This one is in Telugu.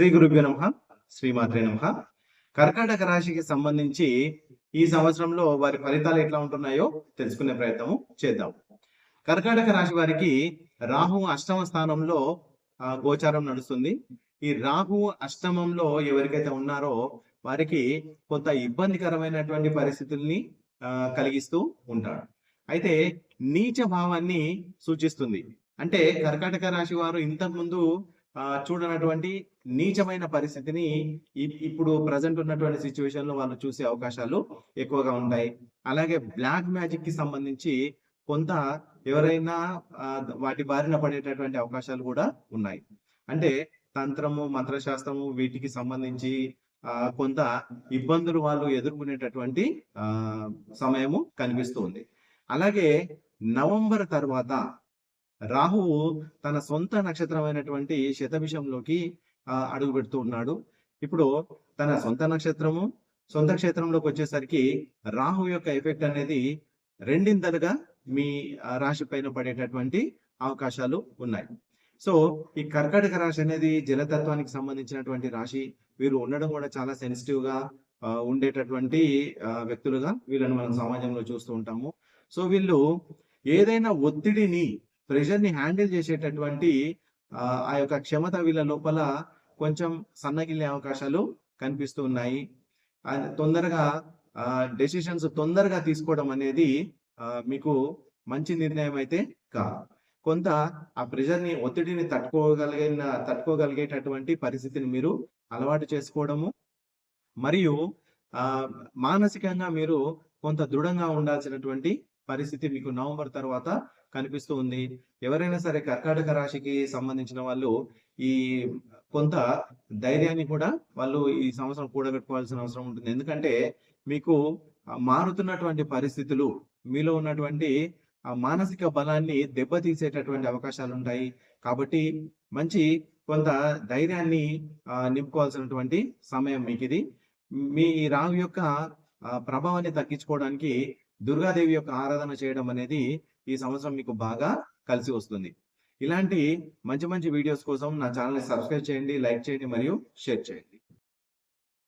శ్రీ గురుభ్యో నమ శ్రీమాత్రే నమ. కర్కాటక రాశికి సంబంధించి ఈ సంవత్సరంలో వారి ఫలితాలు ఎట్లా ఉంటున్నాయో తెలుసుకునే ప్రయత్నం చేద్దాం. కర్కాటక రాశి వారికి రాహు అష్టమ స్థానంలో గోచారం నడుస్తుంది. ఈ రాహు అష్టమంలో ఎవరికైతే ఉన్నారో వారికి కొంత ఇబ్బందికరమైనటువంటి పరిస్థితుల్ని కలిగిస్తూ ఉంటాడు అయితే నీచ భావాన్ని సూచిస్తుంది. అంటే కర్కాటక రాశి వారు ఇంతకు ముందు చూడనటువంటి నీచమైన పరిస్థితిని ఇప్పుడు ప్రజెంట్ ఉన్నటువంటి సిచ్యువేషన్లో వాళ్ళు చూసే అవకాశాలు ఎక్కువగా ఉంటాయి. అలాగే బ్లాక్ మ్యాజిక్కి సంబంధించి కొంత ఎవరైనా వాటి బారిన పడేటటువంటి అవకాశాలు కూడా ఉన్నాయి. అంటే తంత్రము మంత్రశాస్త్రము వీటికి సంబంధించి ఆ, కొంత ఇబ్బందులు వాళ్ళు ఎదుర్కొనేటటువంటి ఆ, సమయము కనిపిస్తుంది. అలాగే నవంబర్ తర్వాత రాహువు తన సొంత నక్షత్రమైనటువంటి శతభిషంలోకి అడుగు పెడుతూ ఉన్నాడు. ఇప్పుడు తన సొంత నక్షత్రము సొంత క్షేత్రంలోకి వచ్చేసరికి రాహు యొక్క ఎఫెక్ట్ అనేది రెండింతలుగా మీ రాశి పైన పడేటటువంటి అవకాశాలు ఉన్నాయి. సో ఈ కర్కాటక రాశి అనేది జలతత్వానికి సంబంధించినటువంటి రాశి. వీరు ఉండడం కూడా చాలా సెన్సిటివ్గా ఉండేటటువంటి వ్యక్తులుగా వీళ్ళని మనం సమాజంలో చూస్తూ ఉంటాము. సో వీళ్ళు ఏదైనా ఒత్తిడిని ప్రెషర్ని హ్యాండిల్ చేసేటటువంటి ఆ, యొక్క క్షమత వీళ్ళ లోపల కొంచెం సన్నగిల్లే అవకాశాలు కనిపిస్తూ ఉన్నాయి. ఆ, తొందరగా డెసిషన్స్ తొందరగా తీసుకోవడం అనేది ఆ, మీకు మంచి నిర్ణయం అయితే కాదు. కొంత ఆ ప్రెషర్ని ఒత్తిడిని తట్టుకోగలిగిన తట్టుకోగలిగేటటువంటి పరిస్థితిని మీరు అలవాటు చేసుకోవడము మరియు ఆ మానసికంగా మీరు కొంత దృఢంగా ఉండాల్సినటువంటి పరిస్థితి మీకు నవంబర్ తర్వాత కనిపిస్తూ ఉంది. ఎవరైనా సరే కర్కాటక రాశికి సంబంధించిన వాళ్ళు ఈ కొంత ధైర్యాన్ని కూడా వాళ్ళు ఈ సంవత్సరం కూడగట్టుకోవాల్సిన అవసరం ఉంటుంది. ఎందుకంటే మీకు మారుతున్నటువంటి పరిస్థితులు మీలో ఉన్నటువంటి ఆ మానసిక బలాన్ని దెబ్బతీసేటటువంటి అవకాశాలు ఉంటాయి. కాబట్టి మంచి కొంత ధైర్యాన్ని నింపుకోవాల్సినటువంటి సమయం మీకు ఇది మీ రావు యొక్క ప్రభావాన్ని తగ్గించుకోవడానికి దుర్గాదేవి యొక్క ఆరాధన చేయడం అనేది ఈ సంవత్సరం మీకు బాగా కలిసి వస్తుంది. ఇలాంటి మంచి మంచి వీడియోస్ కోసం నా ఛానల్ని సబ్స్క్రైబ్ చేయండి లైక్ చేయండి మరియు షేర్ చేయండి.